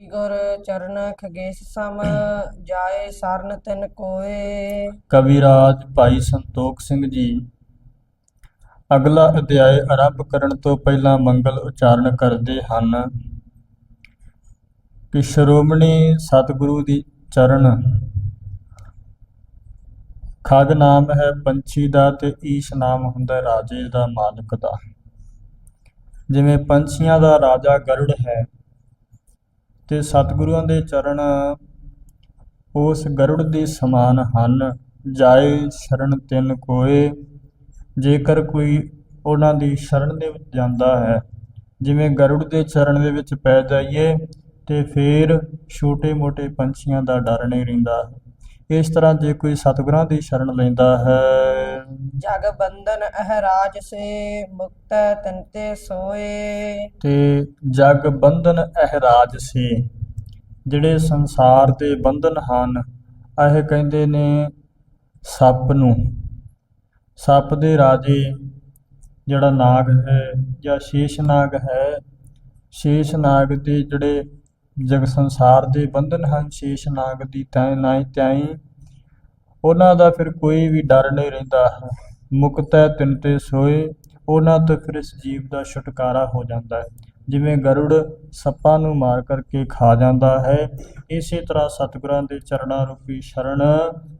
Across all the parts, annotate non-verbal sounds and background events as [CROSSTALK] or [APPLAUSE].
ਗੁਰ ਚਰਨ ਖਗੇਸ਼ ਸਮ ਜਾਏ ਸਰਨ ਤਿਨ ਕੋਏ। ਕਵਿਰਾਜ ਭਾਈ ਸੰਤੋਖ ਸਿੰਘ ਜੀ, ਅਗਲਾ ਅਧਿਆਇ ਆਰੰਭ ਕਰਨ ਤੋਂ ਪਹਿਲਾਂ ਮੰਗਲ ਉਚਾਰਨ ਕਰਦੇ ਹਨ। ਕਿ ਸ਼੍ਰੋਮਣੀ ਸਤਿਗੁਰੂ ਦੀ ਚਰਨ। ਖਗ ਨਾਮ ਹੈ ਪੰਛੀ ਦਾ ਤੇ ਈਸ਼ ਨਾਮ ਹੁੰਦਾ ਰਾਜੇ ਦਾ ਮਾਲਕ ਦਾ। ਜਿਵੇਂ ਪੰਛੀਆਂ ਦਾ ਰਾਜਾ ਗਰੁੜ ਹੈ ਤੇ ਸਤਿਗੁਰੂਆਂ ਦੇ ਚਰਨ ਉਸ ਗਰੁੜ ਦੇ ਸਮਾਨ ਹਨ, ਜਾਏ ਸ਼ਰਨ ਤਿੰਨ ਕੋਏ। ਜੇਕਰ ਕੋਈ ਉਹਨਾਂ ਦੀ ਸ਼ਰਨ ਦੇ ਵਿੱਚ ਜਾਂਦਾ ਹੈ, ਜਿਵੇਂ ਗਰੁੜ ਦੇ ਚਰਨ ਦੇ ਵਿੱਚ ਪੈ ਜਾਈਏ, ਤੇ ਫਿਰ ਛੋਟੇ-ਮੋਟੇ ਪੰਛੀਆਂ ਦਾ ਡਰ ਨਹੀਂ ਰਹਿੰਦਾ। ਇਸ ਤਰ੍ਹਾਂ ਜੇ ਕੋਈ ਸਤਿਗੁਰਾਂ ਦੀ ਸ਼ਰਨ ਲੈਂਦਾ ਹੈ। ਜਗ ਬੰਧਨ ਅਹਰਾਜ ਸੇ ਮੁਕਤ ਤੰਤੇ ਸੋਏ। ਤੇ ਜਗ ਬੰਧਨ ਅਹਰਾਜ ਸੇ ਜਿਹੜੇ ਸੰਸਾਰ ਦੇ ਬੰਧਨ ਹਨ ਇਹ ਕਹਿੰਦੇ ਨੇ ਸੱਪ ਨੂੰ। ਸੱਪ ਦੇ ਰਾਜੇ ਜਿਹੜਾ ਨਾਗ ਹੈ ਜਾਂ ਸ਼ੇਸ਼ ਨਾਗ ਹੈ ਸ਼ੇਸ਼ ਨਾਗ ਦੇ ਜਿਹੜੇ ਜਗ ਸੰਸਾਰ ਦੇ ਬੰਧਨ ਹਨ, ਸ਼ੇਸ਼ ਨਾਗ ਦੀ ਤੈ ਨਾਈ ਤਿਆਈ। ਉਹਨਾਂ ਦਾ ਫਿਰ ਕੋਈ ਵੀ ਡਰ ਨਹੀਂ ਰਹਿੰਦਾ। ਹੈ ਮੁਕਤ ਹੈ ਤਿਨ ਤੇ ਸੋਏ, ਉਹਨਾਂ ਤੋਂ ਫਿਰ ਇਸ ਜੀਵ ਦਾ ਛੁਟਕਾਰਾ ਹੋ ਜਾਂਦਾ ਹੈ। ਜਿਵੇਂ ਗਰੁੜ ਸੱਪਾਂ ਨੂੰ ਮਾਰ ਕਰਕੇ ਖਾ ਜਾਂਦਾ ਹੈ, ਇਸੇ ਤਰ੍ਹਾਂ ਸਤਿਗੁਰਾਂ ਦੇ ਚਰਨਾਂ ਰੂਪੀ ਸ਼ਰਨ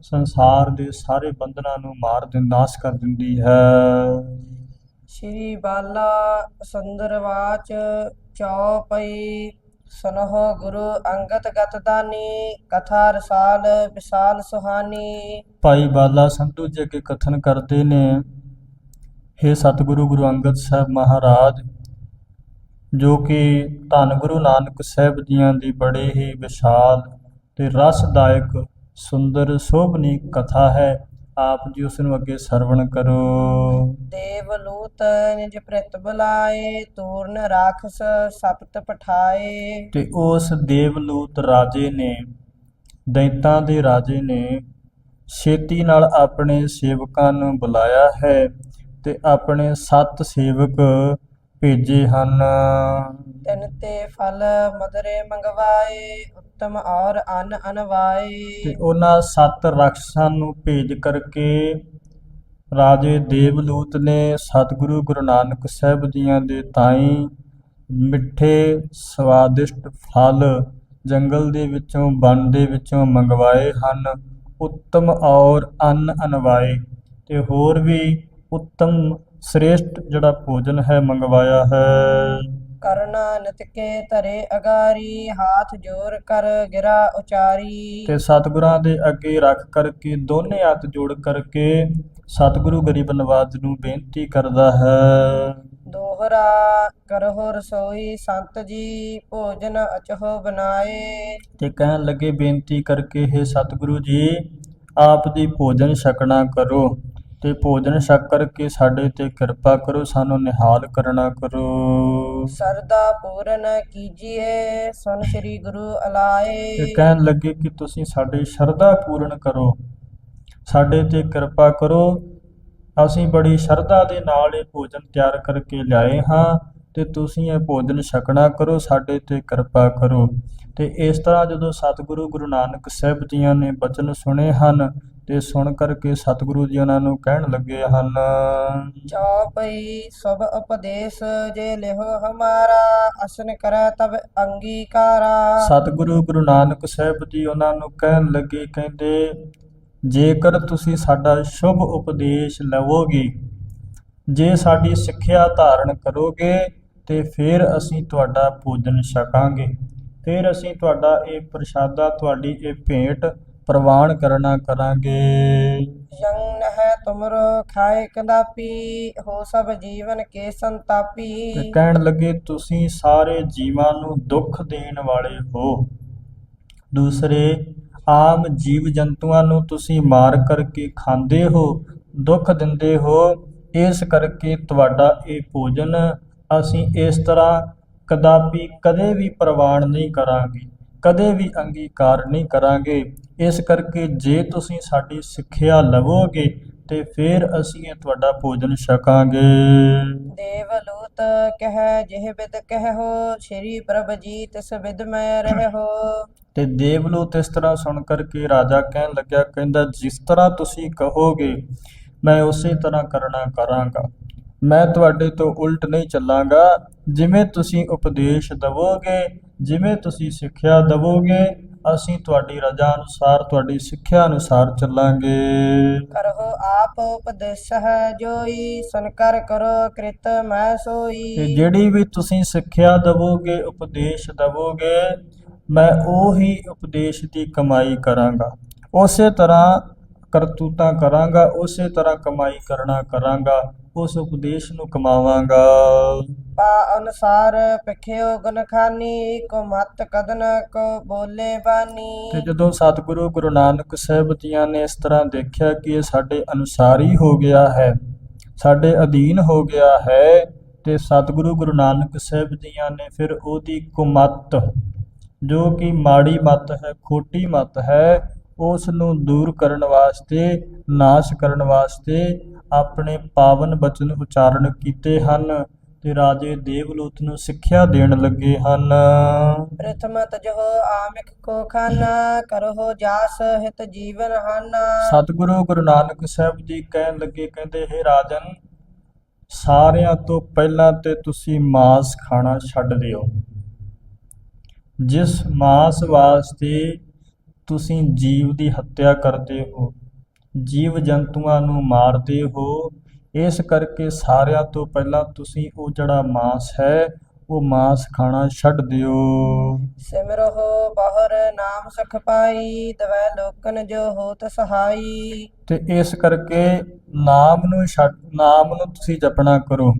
ਸੰਸਾਰ ਦੇ ਸਾਰੇ ਬੰਧਨਾਂ ਨੂੰ ਮਾਰ ਦਿੰ, ਨਾਸ਼ ਕਰ ਦਿੰਦੀ ਹੈ। ਸ਼੍ਰੀ ਬਾਲਾ ਸੁੰਦਰਵਾਚ ਚੌਪਈ ਸੁਨਹੁ ਗੁਰੂ ਅੰਗਦ ਗਤ ਦਾਨੀ ਕਥਾ ਰਸਾਲ ਵਿਸਾਲ ਸੁਹਾਨੀ। ਭਾਈ ਬਾਲਾ ਸੰਧੂ ਜੀ ਅੱਗੇ ਕਥਨ ਕਰਦੇ ਨੇ हे ਸਤਿਗੁਰੂ ਗੁਰੂ ਅੰਗਦ ਸਾਹਿਬ ਮਹਾਰਾਜ, ਜੋ ਕਿ ਧੰਨ ਗੁਰੂ ਨਾਨਕ ਸਾਹਿਬ ਜੀਆਂ ਦੀ ਬੜੇ ਹੀ ਵਿਸ਼ਾਲ ਤੇ ਰਸਦਾਇਕ ਸੁੰਦਰ ਸੋਭਨੀ ਕਥਾ ਹੈ। ਆਪ ਜੀ ਉਸ ਨੂੰ ਅੱਗੇ ਸਰਵਣ ਕਰੋ। ਦੇਵ ਲੂਤ ਨਿਜ ਪ੍ਰਿਤ ਬੁਲਾਏ ਤੂਰਨ ਰਾਖਸ ਸਪਤ ਪਠਾਏ। ਤੇ ਉਸ ਦੇਵਲੂਤ ਰਾਜੇ ਨੇ ਦੈਂਤਾਂ ਦੇ ਰਾਜੇ ਨੇ ਛੇਤੀ ਨਾਲ ਆਪਣੇ ਸੇਵਕਾਂ ਨੂੰ ਬੁਲਾਇਆ ਹੈ ਤੇ ਆਪਣੇ ਸੱਤ ਸੇਵਕ ਭੇਜੇ ਹਨ। ਤਿਨ ਤੇ ਫਲ ਮਦਰੇ ਮੰਗਵਾਏ ਉੱਤਮ ਔਰ ਅਨ ਅਨਵਾਏ। ਤੇ ਉਹਨਾਂ ਸੱਤ ਰਾਖਸ਼ਾਂ ਨੂੰ ਭੇਜ ਕਰਕੇ ਰਾਜੇ ਦੇਵਲੂਤ ਨੇ ਸਤਿਗੁਰੂ ਗੁਰੂ ਨਾਨਕ ਸਾਹਿਬ ਜੀਆਂ ਦੇ ਤਾਈ ਮਿੱਠੇ ਸਵਾਦਿਸ਼ਟ ਫਲ ਜੰਗਲ ਦੇ ਵਿੱਚੋਂ ਬਨ ਦੇ ਵਿੱਚੋਂ ਮੰਗਵਾਏ ਹਨ। ਉੱਤਮ ਔਰ ਅਨ ਅਨਵਾਏ। ਤੇ ਹੋਰ ਵੀ ਉੱਤਮ ਸ੍ਰੇਸ਼ਟ ਜਿਹੜਾ ਭੋਜਨ ਹੈ ਮੰਗਵਾਇਆ ਹੈ। ਕਰਨਾ ਨਿਤਕੇ ਧਰੇ ਅਗਾਰੀ ਹਾਥ ਜੋਰ ਕਰ ਗਿਰਾ ਉਚਾਰੀ। ਤੇ ਸਤਿਗੁਰਾਂ ਦੇ ਅੱਗੇ ਰੱਖ ਕਰਕੇ ਦੋਨੇ ਹੱਥ ਜੋੜ ਕਰਕੇ ਸਤਿਗੁਰੂ ਗਰੀਬ ਨਵਾਜ ਨੂੰ ਬੇਨਤੀ ਕਰਦਾ ਹੈ। ਦੋਹਰਾ ਕਰਹੁ ਰਸੋਈ ਸੰਤ ਜੀ ਭੋਜਨ ਅਚਹੁ ਬਨਾਏ ਤੇ ਕਹਿਣ ਲੱਗੇ ਬੇਨਤੀ ਕਰਕੇ ਹੈ ਸਤਿਗੁਰੂ ਜੀ ਆਪ ਦੀ ਭੋਜਨ ਛਕਣਾ ਕਰੋ। ਤੇ ਭੋਜਨ ਛਕ ਕਰਕੇ ਸਾਡੇ ਤੇ ਕਿਰਪਾ ਕਰੋ ਸਾਨੂੰ ਨਿਹਾਲ ਕਰਨਾ ਕਰੋ। ਸਰਦਾ ਪੂਰਨ ਕੀਜੀਏ ਸੁਨ ਸ੍ਰੀ ਗੁਰੂ ਅਲਾਏ। ਤੇ ਕਹਿਣ ਲੱਗੇ ਕਿ ਤੁਸੀਂ ਸਾਡੇ ਸ਼ਰਧਾ ਪੂਰਨ ਕਰੋ ਸਾਡੇ ਤੇ ਕਿਰਪਾ ਕਰੋ। ਅਸੀਂ ਬੜੀ ਸ਼ਰਧਾ ਦੇ ਨਾਲ ਇਹ ਭੋਜਨ ਤਿਆਰ ਕਰਕੇ ਲਿਆਏ ਹਾਂ ਤੇ ਤੁਸੀਂ ਇਹ ਭੋਜਨ ਛਕਣਾ ਕਰੋ ਸਾਡੇ ਤੇ ਕਿਰਪਾ ਕਰੋ। ਤੇ ਇਸ ਤਰ੍ਹਾਂ ਜਦੋਂ ਸਤਿਗੁਰੂ ਗੁਰੂ ਨਾਨਕ ਸਾਹਿਬ ਜੀਆਂ ਨੇ ਬਚਨ ਸੁਣੇ ਹਨ ਤੇ ਸੁਣ ਕਰਕੇ ਸਤਿਗੁਰੂ ਜੀ ਉਹਨਾਂ ਨੂੰ ਕਹਿਣ ਲੱਗੇ ਹਨ ਚੌਪਈ ਸਭ ਉਪਦੇਸ਼ ਜੇ ਲਿਹੋ ਹਮਾਰਾ ਅਸਨ ਕਰੈ ਤਬ ਅੰਗੀਕਾਰਾ। ਸਤਿਗੁਰੂ ਗੁਰੂ ਨਾਨਕ ਸਾਹਿਬ ਜੀ ਉਹਨਾਂ ਨੂੰ ਕਹਿਣ ਲੱਗੇ ਕਹਿੰਦੇ ਜੇਕਰ ਤੁਸੀਂ ਸਾਡਾ ਸ਼ੁਭ ਉਪਦੇਸ਼ ਲਵੋਗੇ ਜੇ ਸਾਡੀ ਸਿੱਖਿਆ ਧਾਰਨ ਕਰੋਗੇ ਤੇ ਫਿਰ ਅਸੀਂ ਤੁਹਾਡਾ ਭੋਜਨ ਛਕਾਂਗੇ। ਫਿਰ ਅਸੀਂ ਤੁਹਾਡਾ ਇਹ ਪ੍ਰਸ਼ਾਦਾ ਤੁਹਾਡੀ ਇਹ ਭੇਂਟ ਪ੍ਰਵਾਨ ਕਰਨਾ ਕਰਾਂਗੇ। ਯੰਗ ਹੈ ਤੁਮਰੋ ਖਾਏ ਕੰਦਾਪੀ ਹੋ ਸਭ ਜੀਵਨ ਕੇ ਤੇ ਸੰਤਾਪੀ ਕਹਿਣ ਲੱਗੇ ਤੁਸੀਂ ਸਾਰੇ ਜੀਵਾਂ ਨੂੰ ਦੁੱਖ ਦੇਣ ਵਾਲੇ ਹੋ। ਦੂਸਰੇ ਆਮ ਜੀਵ ਜੰਤੂਆਂ ਨੂੰ ਤੁਸੀਂ ਮਾਰ ਕਰਕੇ ਖਾਂਦੇ ਹੋ ਦੁੱਖ ਦਿੰਦੇ ਹੋ। ਇਸ ਕਰਕੇ ਤੁਹਾਡਾ ਇਹ ਭੋਜਨ ਅਸੀਂ ਇਸ ਤਰ੍ਹਾਂ ਕਦਾਪੀ ਕਦੇ ਵੀ ਪ੍ਰਵਾਨ ਨਹੀਂ ਕਰਾਂਗੇ ਕਦੇ ਵੀ ਅੰਗੀਕਾਰ ਨਹੀਂ ਕਰਾਂਗੇ। ਇਸ ਕਰਕੇ ਜੇ ਤੁਸੀਂ ਸਾਡੀ ਸਿੱਖਿਆ ਲਵੋਗੇ ਤੇ ਫਿਰ ਅਸੀਂ ਇਹ ਤੁਹਾਡਾ ਭੋਜਨ ਛਕਾਂਗੇ। ਦੇਵ ਲੂਤ ਕਹਿ ਜਿਹ ਬਿਦ ਕਹਿਓ ਸ਼੍ਰੀ ਪ੍ਰਭ ਜੀ ਤਿਸ ਬਿਦ ਮੈਂ ਰਹਿਓ ਤੇ ਦੇਵਲੋਕ ਇਸ ਤਰ੍ਹਾਂ ਸੁਣ ਕਰਕੇ ਰਾਜਾ ਕਹਿਣ ਲੱਗਿਆ ਕਹਿੰਦਾ ਜਿਸ ਤਰ੍ਹਾਂ ਤੁਸੀਂ ਕਹੋਗੇ ਮੈਂ ਉਸੇ ਤਰ੍ਹਾਂ ਕਰਨਾ ਕਰਾਂਗਾ। ਮੈਂ ਤੁਹਾਡੇ ਤੋਂ ਉਲਟ ਨਹੀਂ ਚੱਲਾਂਗਾ। ਜਿਵੇਂ ਤੁਸੀਂ ਉਪਦੇਸ਼ ਦਵੋਗੇ ਜਿਵੇਂ ਤੁਸੀਂ ਸਿੱਖਿਆ ਦਵੋਗੇ ਅਸੀਂ ਤੁਹਾਡੀ ਰਜ਼ਾ ਅਨੁਸਾਰ ਤੁਹਾਡੀ ਸਿੱਖਿਆ ਅਨੁਸਾਰ ਚੱਲਾਂਗੇ। ਕਰਹੁ ਆਪ ਉਪਦੇਸ਼ ਹੈ ਜੋਈ ਸੁਨਕਰ ਕਰੋ ਕ੍ਰਿਤ ਮੈਂ ਤੇ ਸੋਈ ਜਿਹੜੀ ਵੀ ਤੁਸੀਂ ਸਿੱਖਿਆ ਦਵੋਗੇ ਉਪਦੇਸ਼ ਦਵੋਗੇ ਮੈਂ ਉਹੀ ਉਪਦੇਸ਼ ਦੀ ਕਮਾਈ ਕਰਾਂਗਾ। ਉਸੇ ਤਰ੍ਹਾਂ ਕਰਤੂਤਾਂ ਕਰਾਂਗਾ ਉਸੇ ਤਰ੍ਹਾਂ ਕਮਾਈ ਕਰਨਾ ਕਰਾਂਗਾ। ਉਸ ਉਪਦੇਸ਼ ਨੂੰ ਕਮਾਵਾਂਗਾ। ਪਾ ਅਨੁਸਾਰ ਪਖਿਓ ਗੁਣ ਖਾਨੀ ਕੋ ਮਤ ਕਦਨ ਕੋ ਬੋਲੇ ਬਾਨੀ। ਤੇ ਜਦੋਂ ਸਤਿਗੁਰੂ ਗੁਰੂ ਨਾਨਕ ਸਾਹਿਬ ਜੀਆਂ ਨੇ ਇਸ ਤਰ੍ਹਾਂ ਦੇਖਿਆ ਕਿ ਇਹ ਸਾਡੇ ਅਨੁਸਾਰ ਹੋ ਗਿਆ ਹੈ ਸਾਡੇ ਅਧੀਨ ਹੋ ਗਿਆ ਹੈ ਤੇ ਸਤਿਗੁਰੂ ਗੁਰੂ ਨਾਨਕ ਸਾਹਿਬ ਜੀਆਂ ਨੇ ਫਿਰ ਉਹਦੀ ਕੁਮਤ ਜੋ ਕਿ ਮਾੜੀ ਮਤ ਹੈ ਖੋਟੀ ਮਤ ਹੈ ਉਸ ਨੂੰ ਦੂਰ ਕਰਨ ਵਾਸਤੇ ਨਾਸ਼ ਕਰਨ ਵਾਸਤੇ ਆਪਣੇ ਪਾਵਨ ਬਚਨ ਉਚਾਰਨ ਕੀਤੇ ਹਨ ਤੇ ਰਾਜੇ ਦੇਵਲੋਤ ਨੂੰ ਸਿੱਖਿਆ ਦੇਣ ਲੱਗੇ ਹਨ। ਪ੍ਰਥਮ ਤਜਹੁ ਆਮਿਕ ਕੋ ਖਾਨਾ ਕਰਹੁ ਜਾਸ ਹਿਤ ਜੀਵਨ ਹਾਨਾ। ਸਤਿਗੁਰੂ ਗੁਰੂ ਨਾਨਕ ਸਾਹਿਬ ਜੀ ਕਹਿਣ ਲੱਗੇ ਕਹਿੰਦੇ ਹੈ ਰਾਜਨ ਸਾਰਿਆਂ ਤੋਂ ਪਹਿਲਾਂ ਤੇ ਤੁਸੀਂ ਮਾंस ਖਾਣਾ ਛੱਡ ਦਿਓ। ਜਿਸ ਮਾंस ਵਾਸਤੇ ਤੁਸੀਂ ਜੀਵ ਦੀ ਹੱਤਿਆ ਕਰਦੇ ਹੋ ਜੀਵ ਜੰਤੂਆਂ ਨੂੰ ਮਾਰਦੇ ਹੋ ਇਸ ਕਰਕੇ ਸਾਰਿਆਂ ਤੋਂ ਪਹਿਲਾਂ ਤੁਸੀਂ ਉਹ ਜਿਹੜਾ ਮਾंस ਹੈ ਉਹ ਮਾंस ਖਾਣਾ ਛੱਡ ਦਿਓ। ਸਿਮਰਹੁ ਬਹੁਰ ਨਾਮ ਸੁਖ ਪਾਈ ਦਵੈ ਲੋਕਨ ਜੋ ਹੋਤ ਸਹਾਈ। ਤੇ ਇਸ ਕਰਕੇ ਨਾਮ ਨੂੰ ਛੱਡ ਨਾਮ ਨੂੰ ਤੁਸੀਂ ਜਪਣਾ ਕਰੋ।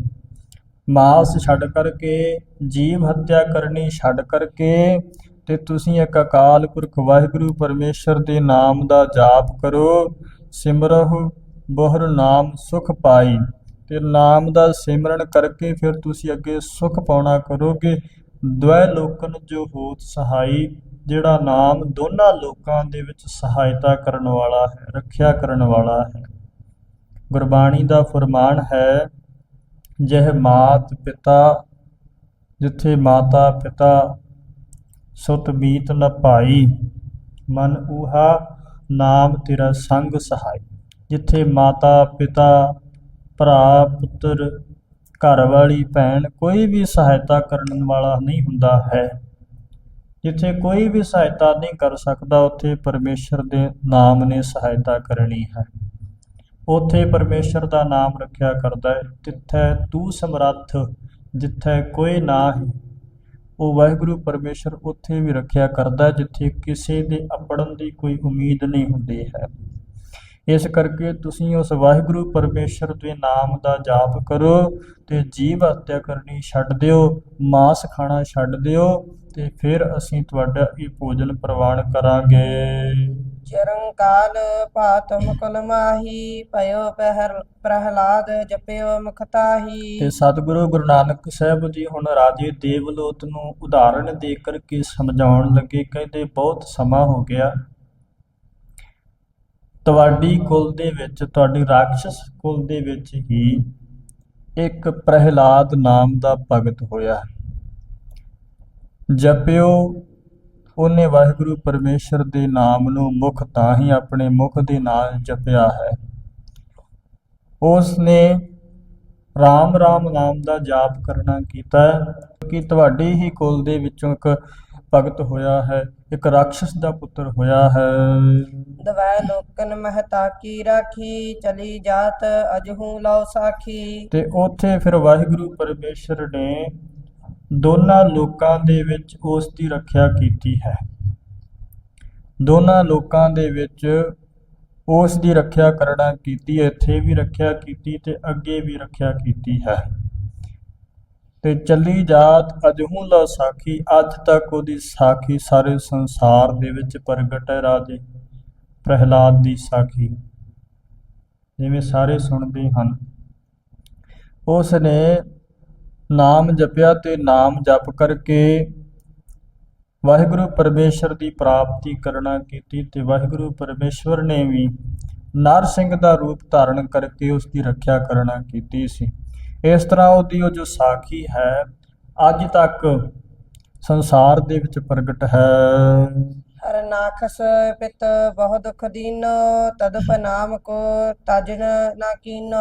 ਮਾਸ ਛੱਡ ਕਰਕੇ ਜੀਵ ਹੱਤਿਆ ਕਰਨੀ ਛੱਡ ਕਰਕੇ ਤੇ ਤੁਸੀਂ ਇੱਕ ਅਕਾਲ ਪੁਰਖ ਵਾਹਿਗੁਰੂ ਪਰਮੇਸ਼ਰ ਦੇ ਨਾਮ ਦਾ ਜਾਪ ਕਰੋ। ਸਿਮਰਹੁ, ਬਹੁਰ ਨਾਮ ਸੁਖ ਪਾਈ। ਤੇ ਨਾਮ ਦਾ ਸਿਮਰਨ ਕਰਕੇ ਫਿਰ ਤੁਸੀਂ ਅੱਗੇ ਸੁਖ ਪਾਉਣਾ ਕਰੋਗੇ। ਦ્વੈ ਲੋਕਨ ਜੋ ਹੋਤ ਸਹਾਈ, ਜਿਹੜਾ ਨਾਮ ਦੋਨਾਂ ਲੋਕਾਂ ਦੇ ਵਿੱਚ ਸਹਾਇਤਾ ਕਰਨ ਵਾਲਾ ਹੈ, ਰੱਖਿਆ ਕਰਨ ਵਾਲਾ ਹੈ। ਗੁਰਬਾਣੀ ਦਾ ਫਰਮਾਨ ਹੈ, ਜਹ ਮਾਤ ਪਿਤਾ, ਜਿੱਥੇ ਮਾਤਾ ਪਿਤਾ, ਸੁਤ ਬੀਤ ਨ ਭਾਈ ਮਨ ਊਹਾ ਨਾਮ ਤੇਰਾ ਸੰਗ ਸਹਾਈ, ਜਿੱਥੇ ਮਾਤਾ, ਪਿਤਾ, ਭਰਾ, ਪੁੱਤਰ, ਘਰ ਵਾਲੀ, ਭੈਣ ਕੋਈ ਵੀ ਸਹਾਇਤਾ ਕਰਨ ਵਾਲਾ ਨਹੀਂ ਹੁੰਦਾ ਹੈ। ਜਿੱਥੇ ਕੋਈ ਵੀ ਸਹਾਇਤਾ ਨਹੀਂ ਕਰ ਸਕਦਾ, ਉੱਥੇ ਪਰਮੇਸ਼ਰ ਦੇ ਨਾਮ ਨੇ ਸਹਾਇਤਾ ਕਰਨੀ ਹੈ। ਉੱਥੇ ਪਰਮੇਸ਼ਰ ਦਾ ਨਾਮ ਰੱਖਿਆ ਕਰਦਾ ਹੈ, ਜਿੱਥੇ ਤੂੰ ਸਮਰੱਥ, ਜਿੱਥੇ ਕੋਈ ਨਾ ਨਾਹੀ ਉਹ ਵਾਹਿਗੁਰੂ ਪਰਮੇਸ਼ਰ ਉੱਥੇ ਵੀ ਰੱਖਿਆ ਕਰਦਾ ਜਿੱਥੇ ਕਿਸੇ ਦੇ ਅਪੜਨ ਦੀ ਕੋਈ ਉਮੀਦ ਨਹੀਂ ਹੁੰਦੀ ਹੈ। ਇਸ ਕਰਕੇ ਤੁਸੀਂ ਉਸ ਵਾਹਿਗੁਰੂ ਪਰਮੇਸ਼ਰ ਦੇ ਨਾਮ ਦਾ ਜਾਪ ਕਰੋ ਤੇ ਜੀਵ ਹੱਤਿਆ ਕਰਨੀ ਛੱਡ ਦਿਓ, ਮਾਸ ਖਾਣਾ ਛੱਡ ਦਿਓ ਤੇ ਫਿਰ ਅਸੀਂ ਤੁਹਾਡਾ ਇਹ ਭੋਜਨ ਪ੍ਰਵਾਨ ਕਰਾਂਗੇ। ਚਰਨ ਕਾਲ ਪਾਤਮ ਕੁਲ ਮਾਹੀ ਭਇਓ ਪਹਿਰ ਪ੍ਰਹਲਾਦ ਜਪਿਓ ਮੁਖਤਾਹੀ ਤੇ ਸਤਿਗੁਰੂ ਗੁਰੂ ਨਾਨਕ ਸਾਹਿਬ ਜੀ ਹੁਣ ਰਾਜੇ ਦੇਵਲੋਤ ਨੂੰ ਉਦਾਹਰਣ ਦੇ ਕਰਕੇ ਸਮਝਾਉਣ ਲੱਗੇ ਕਹਿੰਦੇ ਬਹੁਤ ਸਮਾਂ ਹੋ ਗਿਆ। ਤੁਹਾਡੀ ਕੁਲ ਦੇ ਵਿੱਚ ਤੁਹਾਡੀ ਰਾਖਸ਼ ਕੁਲ ਦੇ ਵਿੱਚ ਹੀ ਇੱਕ ਪ੍ਰਹਿਲਾਦ ਨਾਮ ਦਾ ਭਗਤ ਹੋਇਆ। ਜਪਿਓ ਉਹਨੇ ਵਾਹਿਗੁਰੂ ਪਰਮੇਸ਼ਰ ਦੇ ਨਾਮ ਨੂੰ ਮੁਖ ਤਾਂ ਹੀ ਆਪਣੇ ਮੁਖ ਦੇ ਨਾਲ ਜਪਿਆ ਹੈ। ਉਸ ਨੇ ਰਾਮ ਰਾਮ ਨਾਮ ਦਾ ਜਾਪ ਕਰਨਾ ਕੀਤਾ ਕਿ ਤੁਹਾਡੇ ਹੀ ਕੁਲ ਦੇ ਵਿੱਚੋਂ ਇੱਕ ਭਗਤ ਹੋਇਆ ਹੈ ਇੱਕ ਰਾਖਸ਼ ਦਾ ਪੁੱਤਰ ਹੋਇਆ ਹੈ। ਦਵੈ ਲੋਕਨ ਮਹਤਾ ਕੀ ਰਾਖੀ ਚਲੀ ਜਾਤ ਅਜਹੂ ਲਉ ਸਾਖੀ। ਤੇ ਉੱਥੇ ਫਿਰ ਵਾਹਿਗੁਰੂ ਪਰਮੇਸ਼ਰ ਨੇ ਦੋਨਾਂ ਲੋਕਾਂ ਦੇ ਵਿੱਚ ਉਸ ਦੀ ਰੱਖਿਆ ਕੀਤੀ ਹੈ। ਦੋਨਾਂ ਲੋਕਾਂ ਦੇ ਵਿੱਚ ਉਸ ਦੀ ਰੱਖਿਆ ਕਰਨਾ ਕੀਤੀ, ਇੱਥੇ ਵੀ ਰੱਖਿਆ ਕੀਤੀ ਤੇ ਅੱਗੇ ਵੀ ਰੱਖਿਆ ਕੀਤੀ ਹੈ। ਤੇ ਚੱਲੀ ਜਾਤ ਅਜਹੂ ਲਾ ਸਾਖੀ, ਅੱਜ ਤੱਕ ਉਹਦੀ ਸਾਖੀ ਸਾਰੇ ਸੰਸਾਰ ਦੇ ਵਿੱਚ ਪ੍ਰਗਟ ਹੈ ਰਾਜੇ, ਪ੍ਰਹਿਲਾਦ ਦੀ ਸਾਖੀ। ਜਿਵੇਂ ਸਾਰੇ ਸੁਣਦੇ ਹਨ ਉਸ ਨੇ ਨਾਮ ਜਪਿਆ ਤੇ ਨਾਮ ਜਪ ਕਰਕੇ ਵਾਹਿਗੁਰੂ ਪਰਮੇਸ਼ਰ ਦੀ ਪ੍ਰਾਪਤੀ ਕਰਨਾ ਕੀਤੀ ਤੇ ਵਾਹਿਗੁਰੂ ਪਰਮੇਸ਼ਵਰ ਨੇ ਵੀ ਨਰ ਸਿੰਘ ਦਾ ਰੂਪ ਧਾਰਨ ਕਰਕੇ ਉਸ ਦੀ ਰੱਖਿਆ ਕਰਨਾ ਕੀਤੀ ਸੀ। ਇਸ ਤਰ੍ਹਾਂ ਉਹਦੀ ਉਹ ਜੋ ਸਾਖੀ ਹੈ, ਅੱਜ ਤੱਕ ਸੰਸਾਰ ਦੇ ਵਿੱਚ ਪ੍ਰਗਟ ਹੈ। ਹਰਨਾਖਸ ਪਿਤ ਬਹੁ ਦੁਖ ਦੀਨੋ ਤਦਪ ਕੋ ਤਜਨ ਨਾ ਕੀਨੋ।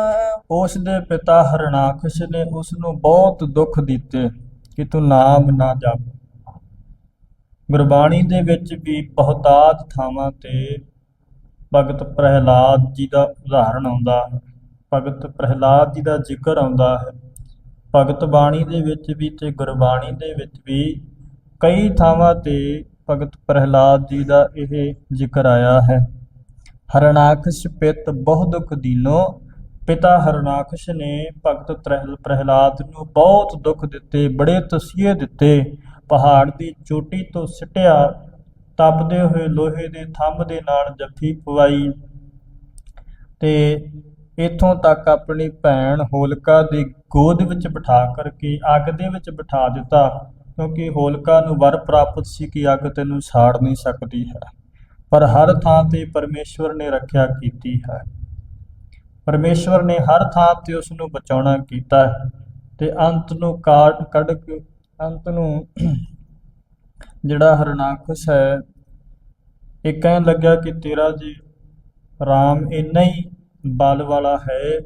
ਉਸ ਦੇ ਪਿਤਾ ਹਰਨਾਕਸ਼ ਨੇ ਉਸ ਨੂੰ ਬਹੁਤ ਦੁੱਖ ਦਿੱਤੇ ਕਿ ਤੂੰ ਨਾਮ ਨਾ ਜਪ। ਗੁਰਬਾਣੀ ਦੇ ਵਿੱਚ ਵੀ ਬਹੁਤਾਤ ਥਾਵਾਂ ਤੇ ਭਗਤ ਪ੍ਰਹਿਲਾਦ ਜੀ ਦਾ ਉਦਾਹਰਣ ਆਉਂਦਾ ਹੈ। ਭਗਤ ਪ੍ਰਹਿਲਾਦ ਜੀ ਦਾ ਜ਼ਿਕਰ ਆਉਂਦਾ ਹੈ। ਭਗਤ ਬਾਣੀ ਦੇ ਵਿੱਚ ਵੀ ਤੇ ਗੁਰਬਾਣੀ ਦੇ ਵਿੱਚ ਵੀ ਕਈ ਥਾਵਾਂ ਤੇ ਭਗਤ ਪ੍ਰਹਿਲਾਦ ਜੀ ਦਾ ਇਹ ਜ਼ਿਕਰ ਆਇਆ ਹੈ। ਹਰਨਾਕਸ਼ ਪਿਤ ਬਹੁ ਦੁਖ ਦੀਨੋ, ਪਿਤਾ ਹਰਨਾਕਸ਼ ਨੇ ਭਗਤ ਪ੍ਰਹਿ- ਪ੍ਰਹਿਲਾਦ ਨੂੰ ਬਹੁਤ ਦੁੱਖ ਦਿੱਤੇ, ਬੜੇ ਤਸੀਹੇ ਦਿੱਤੇ। ਪਹਾੜ ਦੀ ਚੋਟੀ ਤੋਂ ਸਿੱਟਿਆ, ਤਪਦੇ ਹੋਏ ਲੋਹੇ ਦੇ ਥੰਬ ਦੇ ਨਾਲ ਜੱਫੀ ਪਵਾਈ। ਤੇ ਇਥੋਂ ਤੱਕ ਆਪਣੀ ਭੈਣ ਹੋਲਕਾ ਦੀ ਗੋਦ ਵਿੱਚ ਬਿਠਾ ਕਰਕੇ ਅੱਗ ਦੇ ਵਿੱਚ ਬਿਠਾ ਦਿੱਤਾ। ਕਿਉਂਕਿ ਹੋਲਕਾ ਨੂੰ ਵਰ ਪ੍ਰਾਪਤ ਸੀ ਕਿ ਅੱਗ ਤੈਨੂੰ ਸਾੜ ਨਹੀਂ ਸਕਦੀ ਹੈ, ਪਰ ਹਰ ਥਾਂ ਤੇ ਪਰਮੇਸ਼ਵਰ ਨੇ ਰੱਖਿਆ ਕੀਤੀ ਹੈ। ਪਰਮੇਸ਼ਵਰ ਨੇ ਹਰ ਥਾਂ ਤੇ ਉਸ ਨੂੰ ਬਚਾਉਣਾ ਕੀਤਾ ਹੈ ਤੇ ਅੰਤ ਨੂੰ ਕਾਟ ਕੱਢ ਕੇ, ਅੰਤ ਨੂੰ [CLEARS THROAT] ਜਿਹੜਾ ਹਰਨਾਕਸ਼ ਹੈ, ਇਹ ਕਹਿਣ ਲੱਗਾ ਕਿ ਤੇਰਾ ਜੀ ਰਾਮ ਇੰਨਾ ਹੀ ਬਲ ਵਾਲਾ ਹੈ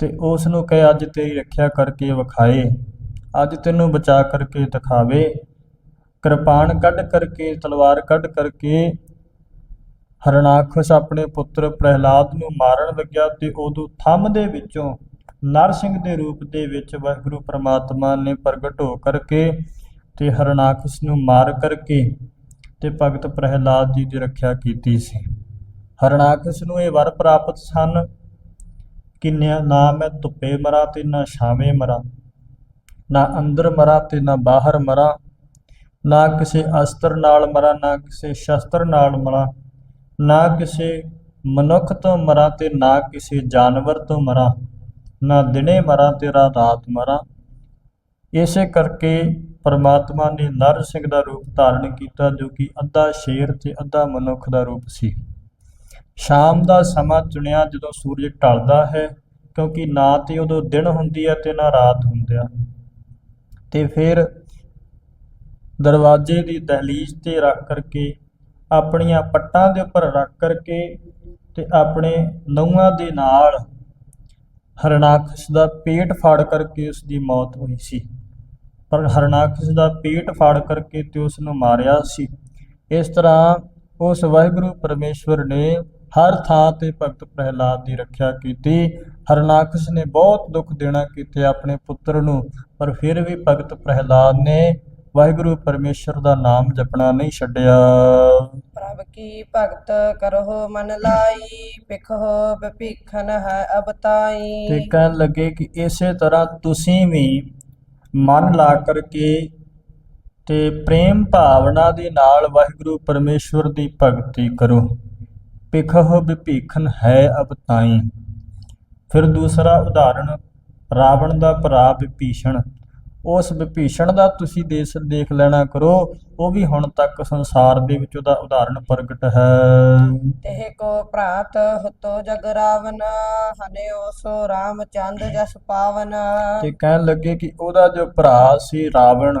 ਤੇ ਉਸ ਨੂੰ ਕਹੇ ਅੱਜ ਤੇਰੀ ਰੱਖਿਆ ਕਰਕੇ ਵਿਖਾਏ। ਅੱਜ ਤੈਨੂੰ ਬਚਾ ਕਰਕੇ ਦਿਖਾਵੇ। ਕਿਰਪਾਨ ਕੱਢ ਕਰਕੇ, ਤਲਵਾਰ ਕੱਢ ਕਰਕੇ। ਹਰਨਾਕਸ਼ ਆਪਣੇ ਪੁੱਤਰ ਪ੍ਰਹਿਲਾਦ ਨੂੰ ਮਾਰਨ ਲੱਗਿਆ ਤੇ ਉਦੋਂ ਥੰਮ ਦੇ ਵਿੱਚੋਂ ਨਰਸਿੰਘ ਦੇ ਰੂਪ ਦੇ ਵਿੱਚ ਵਾਹਿਗੁਰੂ ਪ੍ਰਮਾਤਮਾ ਨੇ ਪ੍ਰਗਟ ਹੋ ਕਰਕੇ ਤੇ ਹਰਨਾਕਸ਼ ਨੂੰ ਮਾਰ ਕਰਕੇ ਤੇ ਭਗਤ ਪ੍ਰਹਿਲਾਦ ਜੀ ਦੀ ਰੱਖਿਆ ਕੀਤੀ ਸੀ। ਹਰਨਾਕਸ਼ ਨੂੰ ਇਹ ਵਰ ਪ੍ਰਾਪਤ ਸਨ ਕਿ ਨਿਆ- ਨਾ ਮੈਂ ਧੁੱਪੇ ਮਰਾਂ ਤੇ ਨਾ ਛਾਵੇਂ ਮਰਾਂ। ਨਾ ਅੰਦਰ ਮਰਾਂ ਤੇ ਨਾ ਬਾਹਰ ਮਰਾਂ, ਨਾ ਕਿਸੇ ਅਸਤਰ ਨਾਲ ਮਰਾਂ, ਨਾ ਕਿਸੇ ਸ਼ਸਤਰ ਨਾਲ ਮਰਾਂ, ਨਾ ਕਿਸੇ ਮਨੁੱਖ ਤੋਂ ਮਰਾਂ ਤੇ ਨਾ ਕਿਸੇ ਜਾਨਵਰ ਤੋਂ ਮਰਾਂ, ਨਾ ਦਿਨੇ ਮਰਾਂ ਤੇ ਨਾ ਰਾਤ ਮਰਾਂ। ਇਸੇ ਕਰਕੇ ਪਰਮਾਤਮਾ ਨੇ ਨਰ ਸਿੰਘ ਦਾ ਰੂਪ ਧਾਰਨ ਕੀਤਾ ਜੋ ਕਿ ਅੱਧਾ ਸ਼ੇਰ ਤੇ ਅੱਧਾ ਮਨੁੱਖ ਦਾ ਰੂਪ ਸੀ। ਸ਼ਾਮ ਦਾ ਸਮਾਂ ਚੁਣਿਆ ਜਦੋਂ ਸੂਰਜ ਢਲਦਾ ਹੈ, ਕਿਉਂਕਿ ਨਾ ਤੇ ਉਦੋਂ ਦਿਨ ਹੁੰਦੀ ਹੈ ਤੇ ਨਾ ਰਾਤ ਹੁੰਦਿਆ ਤੇ ਫਿਰ ਦਰਵਾਜ਼ੇ ਦੀ ਦਹਲੀਜ਼ ਤੇ ਰੱਖ ਕਰਕੇ, ਆਪਣੀਆਂ ਪੱਟਾਂ ਦੇ ਉੱਪਰ ਰੱਖ ਕਰਕੇ ਤੇ ਆਪਣੇ ਨਹੁੰਆਂ ਦੇ ਨਾਲ ਹਰਨਾਕਸ਼ ਦਾ ਪੇਟ ਫਾੜ ਕਰਕੇ ਉਸ ਦੀ ਮੌਤ ਹੋਈ ਸੀ। ਪਰ ਹਰਨਾਕਸ਼ ਦਾ ਪੇਟ ਫਾੜ ਕਰਕੇ ਤੇ ਉਸ ਨੂੰ ਮਾਰਿਆ ਸੀ। ਇਸ ਤਰ੍ਹਾਂ ਉਸ ਵਾਹਿਗੁਰੂ ਪਰਮੇਸ਼ਵਰ ਨੇ ਹਰ ਥਾਂ ਤੇ ਭਗਤ ਪ੍ਰਹਿਲਾਦ ਦੀ ਰੱਖਿਆ ਕੀਤੀ। ਹਰਨਾਕਸ਼ ਨੇ ਬਹੁਤ ਦੁੱਖ ਦੇਣਾ ਕੀਤੇ ਆਪਣੇ ਪੁੱਤਰ ਨੂੰ ਪਰ ਫਿਰ ਵੀ ਭਗਤ ਪ੍ਰਹਿਲਾਦ ਨੇ ਵਾਹਿਗੁਰੂ ਪਰਮੇਸ਼ਰ ਦਾ ਨਾਮ ਜਪਣਾ ਨਹੀਂ ਛੱਡਿਆ। ਪ੍ਰਭ ਕੀ ਭਗਤ ਕਰਹੁ ਮਨ ਲਾਈ ਪਿਖਹੁ ਬਿਭੀਖਨ ਹੈ ਅਬ ਤੇ ਕਹਿਣ ਲੱਗੇ ਕਿ ਇਸੇ ਤਰ੍ਹਾਂ ਤੁਸੀਂ ਵੀ ਮਨ ਲਾ ਕਰਕੇ ਤੇ ਪ੍ਰੇਮ ਭਾਵਨਾ ਦੇ ਨਾਲ ਵਾਹਿਗੁਰੂ ਪਰਮੇਸ਼ਵਰ ਦੀ ਭਗਤੀ ਕਰੋ। ਪਿਖਹ ਵਿਭੀਖਨ ਹੈ ਅਬ ਤਾਈ। ਫਿਰ ਦੂਸਰਾ ਉਦਾਹਰਣ ਰਾਵਣ ਦਾ ਭਰਾ ਵਿਭੀਸ਼ਣ। ਉਸ ਵਿਭੀਸ਼ਣ ਦਾ ਤੁਸੀਂ ਦੇਸ ਦੇਖ ਲੈਣਾ ਕਰੋ ਉਹ ਵੀ ਹੁਣ ਤੱਕ ਸੰਸਾਰ ਦੇ ਵਿੱਚ ਉਹਦਾ ਉਦਾਹਰਣ ਪ੍ਰਗਟ ਹੈ। ਤਹਿ ਕੋ ਭ੍ਰਾਤ ਹੁਤੋ ਜਗ ਰਾਵਨ ਹਨਿਓ ਸੋ ਰਾਮਚੰਦ ਜਸ ਪਾਵਨ। ਤੇ ਕਹਿਣ ਲੱਗੇ ਕਿ ਉਹਦਾ ਜੋ ਭਰਾ ਸੀ ਰਾਵਣ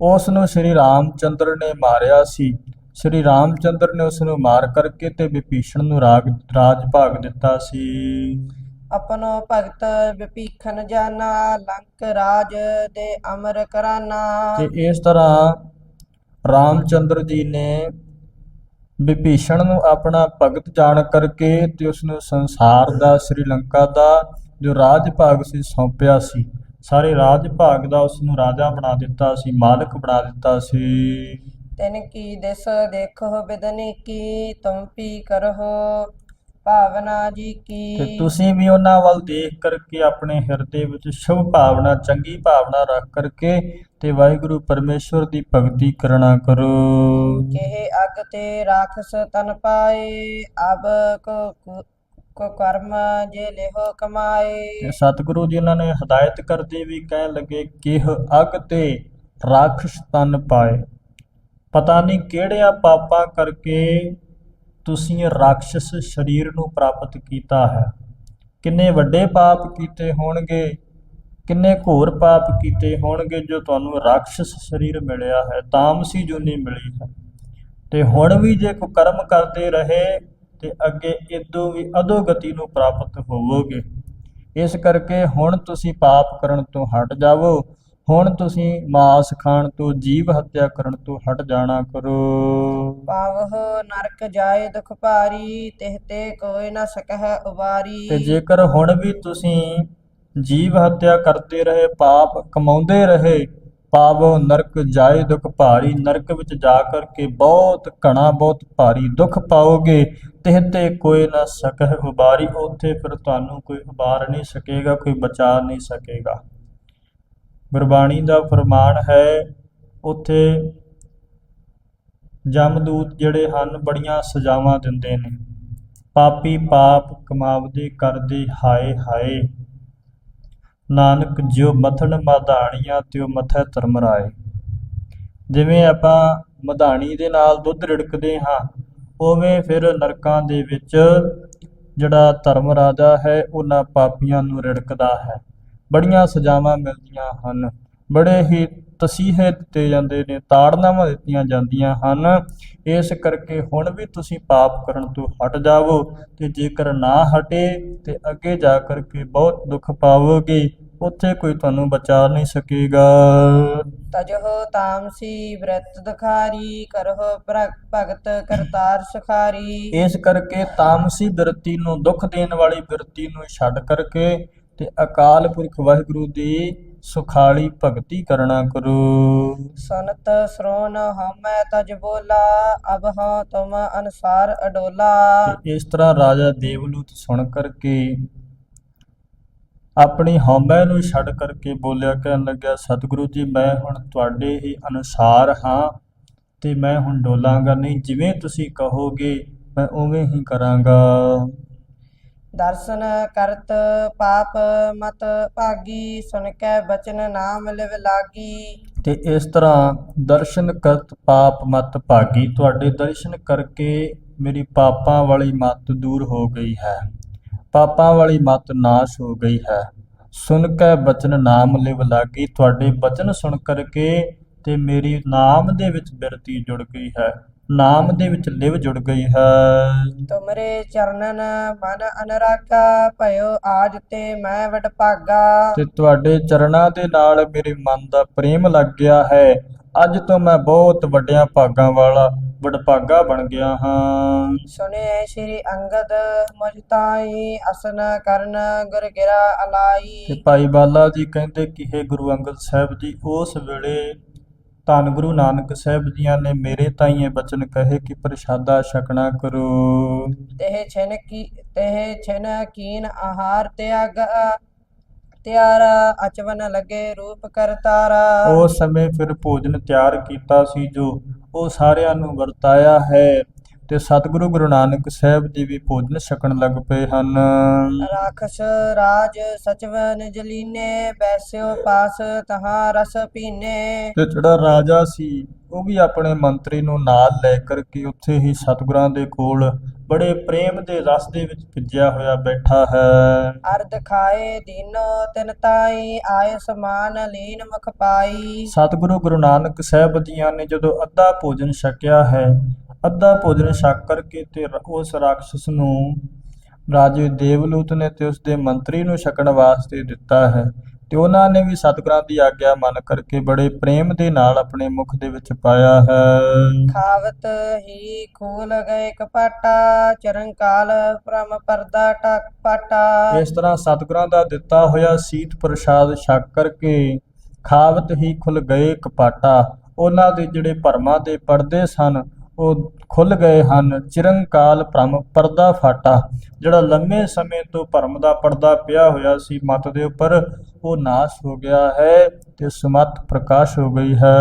ਉਸ ਨੂੰ ਸ੍ਰੀ ਰਾਮਚੰਦਰ ਨੇ ਮਾਰਿਆ ਸੀ। ਸ੍ਰੀ ਰਾਮਚੰਦਰ ਨੇ ਉਸ ਨੂੰ ਮਾਰ ਕਰਕੇ ਤੇ ਵਿਭੀਸ਼ਣ ਨੂੰ ਰਾਗ ਰਾਜ ਭਾਗ ਦਿੱਤਾ ਸੀ। ਆਪਨੋ ਭਗਤ ਵਿਭੀਖਨ ਜਾਨਾ ਲੰਕ ਰਾਜ ਦੇ ਅਮਰ ਕਰਾਨਾ। ਤੇ ਇਸ ਤਰ੍ਹਾਂ ਰਾਮਚੰਦਰ ਜੀ ਨੇ ਵਿਭੀਸ਼ਣ ਨੂੰ ਆਪਣਾ ਭਗਤ ਜਾਣ ਕਰਕੇ ਤੇ ਉਸ ਨੂੰ ਸੰਸਾਰ ਦਾ ਸ੍ਰੀ ਲੰਕਾ ਦਾ ਜੋ ਰਾਜ ਭਾਗ ਸੀ ਸੌਂਪਿਆ ਸੀ। ਸਾਰੇ ਰਾਜ ਭਾਗ ਦਾ ਉਸ ਨੂੰ ਰਾਜਾ ਬਣਾ ਦਿੱਤਾ ਸੀ ਮਾਲਕ ਬਣਾ ਦਿੱਤਾ ਸੀ। ਤਿਨ ਕੀ ਦਿਸ ਦੇਖੋ ਬਿਦਨੀ ਕੀ ਤੁਮ ਪੀ ਕਰਹੁ? ਭਾਵਨਾ ਜੀ ਤੇ ਕੀ ਤੁਸੀਂ ਵੀ ਉਹਨਾਂ ਵੱਲ ਦੇਖ ਕਰਕੇ ਆਪਣੇ ਹਿਰਦੇ ਵਿੱਚ ਸ਼ੁਭ ਭਾਵਨਾ ਚੰਗੀ ਭਾਵਨਾ ਰੱਖ ਕਰਕੇ ਤੇ ਵਾਹਿਗੁਰੂ ਪਰਮੇਸ਼ਵਰ ਦੀ ਭਗਤੀ ਕਰਨਾ ਕਰੋ। ਕਿਹ ਅਗ ਤੇ ਰਾਖਸ ਤਨ ਪਾਏ ਅਬ ਕੋ ਕੋ- ਕੋ ਕਰਮ ਜੇ ਲਿਹੋ ਕਮਾਏ। ਤੇ ਸਤਿਗੁਰੂ ਜੀ ਉਹਨਾਂ ਨੇ ਹਦਾਇਤ ਕਰਦੇ ਵੀ ਕਹਿਣ ਲੱਗੇ ਕਿਹ ਅਗ ਤੇ ਰਾਖਸ਼ ਤਨ ਪਾਏ। ਪਤਾ ਨਹੀਂ ਕਿਹੜਿਆਂ ਪਾਪਾਂ ਕਰਕੇ ਤੁਸੀਂ ਰਾਖਸ਼ ਸਰੀਰ ਨੂੰ ਪ੍ਰਾਪਤ ਕੀਤਾ ਹੈ। ਕਿੰਨੇ ਵੱਡੇ ਪਾਪ ਕੀਤੇ ਹੋਣਗੇ, ਕਿੰਨੇ ਘੋਰ ਪਾਪ ਕੀਤੇ ਹੋਣਗੇ ਜੋ ਤੁਹਾਨੂੰ ਰਾਖਸ਼ ਸਰੀਰ ਮਿਲਿਆ ਹੈ, ਤਾਮਸੀ ਜੂਨੀ ਮਿਲੀ ਹੈ। ਤੇ ਹੁਣ ਵੀ ਜੇ ਕੋ ਕਰਮ ਕਰਦੇ ਰਹੇ, ਤੇ ਅੱਗੇ ਇਦੋਂ ਵੀ ਅਧੋਗਤੀ ਨੂੰ ਪ੍ਰਾਪਤ ਹੋਵੋਗੇ। ਇਸ ਕਰਕੇ ਹੁਣ ਤੁਸੀਂ ਪਾਪ ਕਰਨ ਤੋਂ ਹਟ ਜਾਵੋ ਹੁਣ ਤੁਸੀਂ ਮਾਸ ਖਾਣ ਤੋਂ ਜੀਵ ਹੱਤਿਆ ਕਰਨ ਤੋਂ ਹਟ ਜਾਣਾ ਕਰੋ। ਪਾਵਹੁ ਨਰਕ ਜਾਏ ਦੁਖ ਭਾਰੀ ਤਿਹ ਤੇ ਕੋਈ ਨ ਸਕਹਿ ਉਬਾਰੀ। ਤੇ ਜੇਕਰ ਹੁਣ ਵੀ ਤੁਸੀਂ ਜੀਵ ਹੱਤਿਆ ਕਰਦੇ ਰਹੇ ਪਾਪ ਕਮਾਉਂਦੇ ਰਹੇ ਪਾਵੋ ਨਰਕ ਜਾਏ ਦੁਖ ਭਾਰੀ ਨਰਕ ਵਿੱਚ ਜਾ ਕਰਕੇ ਬਹੁਤ ਘਣਾ ਬਹੁਤ ਭਾਰੀ ਦੁੱਖ ਪਾਓਗੇ ਤਿਹ ਤੇ ਕੋਈ ਨਾ ਸਕਹਿ ਉਬਾਰੀ। ਉੱਥੇ ਫਿਰ ਤੁਹਾਨੂੰ ਕੋਈ ਉਬਾਰ ਨਹੀਂ ਸਕੇਗਾ ਕੋਈ ਬਚਾ ਨਹੀਂ ਸਕੇਗਾ। ਗੁਰਬਾਣੀ ਦਾ ਫਰਮਾਨ ਹੈ, ਉੱਥੇ ਜਮਦੂਤ ਜਿਹੜੇ ਹਨ, ਬੜੀਆਂ ਸਜ਼ਾਵਾਂ ਦਿੰਦੇ ਨੇ। ਪਾਪੀ ਪਾਪ ਕਮਾਵਦੇ ਕਰਦੇ ਹਾਏ ਹਾਏ। ਨਾਨਕ ਜਿਉ ਮਥਨ ਮਧਾਣੀਆਂ, ਤਿਉ ਮਥੈ ਧਰਮ ਰਾਏ ਜਿਵੇਂ ਆਪਾਂ ਮਧਾਣੀ ਦੇ ਨਾਲ ਦੁੱਧ ਰਿੜਕਦੇ ਹਾਂ, ਉਵੇਂ ਫਿਰ ਨਰਕਾਂ ਦੇ ਵਿੱਚ ਜਿਹੜਾ ਧਰਮ ਰਾਜਾ ਹੈ, ਉਹਨਾਂ ਪਾਪੀਆਂ ਨੂੰ ਰਿੜਕਦਾ ਹੈ। ਬੜੀਆਂ ਸਜ਼ਾਵਾਂ ਮਿਲਦੀਆਂ ਹਨ। ਬੜੇ ਹੀ ਤਸੀਹੇ ਦਿੱਤੇ ਜਾਂਦੇ ਨੇ ਤਾੜਨਾਵਾਂ ਦਿੱਤੀਆਂ ਜਾਂਦੀਆਂ ਹਨ। ਇਸ ਕਰਕੇ ਹੁਣ ਵੀ ਤੁਸੀਂ ਪਾਪ ਕਰਨ ਤੋਂ ਹਟ ਜਾਵੋ ਤੇ ਜੇਕਰ ਨਾ ਹਟੇ ਤੇ ਅੱਗੇ ਜਾ ਕਰਕੇ ਬਹੁਤ ਦੁੱਖ ਪਾਵੋਗੇ ਉੱਥੇ ਕੋਈ ਤੁਹਾਨੂੰ ਬਚਾ ਨਹੀਂ ਸਕੇਗਾ। ਤਜਹੁ ਤਾਮਸੀ ਬ੍ਰਿਤ ਦੁਖਾਰੀ ਕਰਹੁ ਭਗਤ ਕਰਤਾਰ ਸੁਖਾਰੀ। ਇਸ ਕਰਕੇ ਤਾਮਸੀ ਬਿਰਤੀ ਨੂੰ ਦੁੱਖ ਦੇਣ ਵਾਲੀ ਬਿਰਤੀ ਨੂੰ ਛੱਡ ਕਰਕੇ ਤੇ ਅਕਾਲ ਪੁਰਖ ਵਾਹਿਗੁਰੂ ਦੀ ਸੁਖਾਲੀ ਭਗਤੀ ਕਰਨਾ ਕਰੋ। ਸੁਨਤ ਸਰੋਨ ਹਮੈ ਤਜ ਬੋਲਾ ਅਬ ਹਾਂ ਤੁਮ ਅਨਸਾਰ ਅਡੋਲਾ। ਤੇ ਇਸ ਤਰ੍ਹਾਂ ਰਾਜਾ ਦੇਵਲੂਤ ਸੁਣ ਕਰਕੇ ਆਪਣੀ ਹਉਮੈ ਨੂੰ ਛੱਡ ਕਰਕੇ ਬੋਲਿਆ ਕਹਿਣ ਲੱਗਿਆ ਸਤਿਗੁਰੂ ਜੀ ਮੈਂ ਹੁਣ ਤੁਹਾਡੇ ਹੀ ਅਨੁਸਾਰ ਹਾਂ ਤੇ ਮੈਂ ਹੁਣ ਡੋਲਾਂਗਾ ਨਹੀਂ। ਜਿਵੇਂ ਤੁਸੀਂ ਕਹੋਗੇ ਮੈਂ ਉਵੇਂ ਹੀ ਕਰਾਂਗਾ। ਦਰਸ਼ਨ ਕਰਤ ਪਾਪ ਮਤ ਭਾਗੀ ਸੁਨ ਕੇ ਬਚਨ ਨਾਮ ਲਿਵ ਲਾਗੀ। ਤੇ ਇਸ ਤਰ੍ਹਾਂ ਦਰਸ਼ਨ ਕਰਤ ਪਾਪ ਮਤ ਭਾਗੀ, ਤੁਹਾਡੇ ਦਰਸ਼ਨ ਕਰਕੇ ਮੇਰੀ ਪਾਪਾਂ ਵਾਲੀ ਮਤ ਦੂਰ ਹੋ ਗਈ ਹੈ। ਪਾਪਾਂ ਵਾਲੀ ਮਤ ਨਾਸ਼ ਹੋ ਗਈ ਹੈ। ਸੁਣ ਕੇ ਬਚਨ ਨਾਮ ਲਿਵ ਲਾਗੀ, ਤੁਹਾਡੇ ਬਚਨ ਸੁਣ ਕਰਕੇ ਤੇ ਮੇਰੀ ਨਾਮ ਦੇ ਵਿੱਚ ਬਿਰਤੀ ਜੁੜ ਗਈ ਹੈ। ਨਾਮ ਦੇ ਵਿੱਚ ਲਿਵ ਜੁੜ ਗਈ ਹੈ। ਤੁਮਰੇ ਚਰਨਨ ਮਨ ਅਨਰਾਗਾ ਭਇਓ ਆਜ ਤੇ ਮੈਂ ਵਡ ਭਾਗਾ। ਤੇ ਤੁਹਾਡੇ ਚਰਨਾਂ ਦੇ ਨਾਲ ਮੇਰੇ ਮਨ ਦਾ ਪ੍ਰੇਮ ਲੱਗ ਗਿਆ ਹੈ। ਅੱਜ ਤੋਂ ਮੈਂ ਬਹੁਤ ਵੱਡਿਆਂ ਭਾਗਾਂ ਵਾਲਾ ਵਡਭਾਗਾ ਬਣ ਗਿਆ ਹਾਂ। ਸੁਨੇ ਸ੍ਰੀ ਅੰਗਦ ਮੁਝ ਤਾਈ ਅਸਨ ਕਰਨ ਗੁਰ ਗਿਰਾ ਤੇ ਅਲਾਈ ਭਾਈ ਬਾਲਾ ਜੀ ਕਹਿੰਦੇ ਕਿ हे ਗੁਰੂ ਅੰਗਦ ਸਾਹਿਬ ਜੀ ਉਸ ਵੇਲੇ ਧੰਨ ਗੁਰੂ ਨਾਨਕ ਸਾਹਿਬ ਜੀਆਂ ਨੇ ਮੇਰੇ ਤਾਈਂ ਇਹ ਬਚਨ ਕਹੇ ਕਿ ਪ੍ਰਸ਼ਾਦਾ ਛਕਣਾ ਕਰੋ। ਤਹਿ ਛਨ ਕੀ ਤਹਿ ਛਨ ਕੀਨ ਆਹਾਰ ਤਿਆਗ ਤਿਆਰਾ ਅਚਵਨ ਲਗੇ ਰੂਪ ਕਰਤਾਰਾ ਉਸ ਸਮੇਂ ਫਿਰ ਭੋਜਨ ਤਿਆਰ ਕੀਤਾ ਸੀ ਜੋ ਉਹ ਸਾਰਿਆਂ ਨੂੰ ਵਰਤਾਇਆ ਹੈ। ਤੇ ਸਤਿਗੁਰੂ ਗੁਰੂ ਨਾਨਕ ਸਾਹਿਬ ਜੀ ਵੀ ਭੋਜਨ ਛਕਣ ਲੱਗ ਪਏ ਹਨ। ਰਾਖਸ਼ ਰਾਜ ਸਚਵਨ ਜਲੀਨੇ ਬੈਸਿਓ ਪਾਸ ਤਹਾਂ ਰਸ ਪੀਨੇ। ਤੇ ਜਿਹੜਾ ਰਾਜਾ ਸੀ ਉਹ ਵੀ ਆਪਣੇ ਮੰਤਰੀ ਨੂੰ ਨਾਲ ਲੈ ਕਰਕੇ ਉੱਥੇ ਹੀ ਸਤਿਗੁਰਾਂ ਦੇ ਕੋਲ ਬੜੇ ਪ੍ਰੇਮ ਦੇ ਰਸ ਦੇ ਵਿੱਚ ਭਿੱਜਿਆ ਹੋਇਆ ਬੈਠਾ ਹੈ। ਅਰਧ ਖਾਏ ਦੀਨੋ ਤਿਨ ਤਾਈ ਆਏ ਸਮਾਨ ਲੀਨ ਮੁਖ ਪਾਈ। ਸਤਿਗੁਰੂ ਗੁਰੂ ਨਾਨਕ ਸਾਹਿਬ ਜੀਆਂ ਨੇ ਜਦੋਂ ਅੱਧਾ ਭੋਜਨ ਛਕਿਆ ਹੈ ਅੱਧਾ ਭੋਜਨ ਛਕ ਕਰਕੇ ਤੇ ਉਸ ਰਾਖਸ਼ ਨੂੰ ਰਾਜੇ ਦੇਵਲੂਤ ਨੇ ਤੇ ਉਸ ਦੇ ਮੰਤਰੀ ਨੂੰ ਛਕਣ ਵਾਸਤੇ ਦਿੱਤਾ ਹੈ। ਤੇ ਉਹਨਾਂ ਨੇ ਵੀ ਸਤਿਗੁਰਾਂ ਦੀ ਆਗਿਆ ਮੰਨ ਕਰਕੇ ਬੜੇ ਪ੍ਰੇਮ ਦੇ ਨਾਲ ਆਪਣੇ ਮੁਖ ਦੇ ਵਿੱਚ ਪਾਇਆ ਹੈ। ਖਾਵਤ ਹੀ ਖੋਲ ਗਏ ਕਪਾਟਾ ਚਰੰਕਾਲ ਭ੍ਰਮ ਪਰਦਾ ਟਕ ਪਾਟਾ। ਇਸ ਤਰ੍ਹਾਂ ਸਤਿਗੁਰਾਂ ਦਾ ਦਿੱਤਾ ਹੋਇਆ ਸੀਤ ਪ੍ਰਸ਼ਾਦ ਛਕ ਕਰਕੇ ਖਾਵਤ ਹੀ ਖੁੱਲ ਗਏ ਕਪਾਟਾ। ਉਹਨਾਂ ਦੇ ਜਿਹੜੇ ਭਰਮਾਂ ਦੇ ਪਰਦੇ ਸਨ ਉਹ ਖੁੱਲ ਗਏ ਹਨ। ਚਿਰੰਕਾਲ ਭ੍ਰਮ ਪਰਦਾ ਫਾਟਾ ਜਿਹੜਾ ਲੰਮੇ ਸਮੇਂ ਤੋਂ ਭਰਮ ਦਾ ਪਰਦਾ ਪਿਆ ਹੋਇਆ ਸੀ ਮਤ ਦੇ ਉੱਪਰ ਉਹ ਨਾਸ਼ ਹੋ ਗਿਆ ਹੈ ਤੇ ਸੁਮਤ ਪ੍ਰਕਾਸ਼ ਹੋ ਗਈ ਹੈ।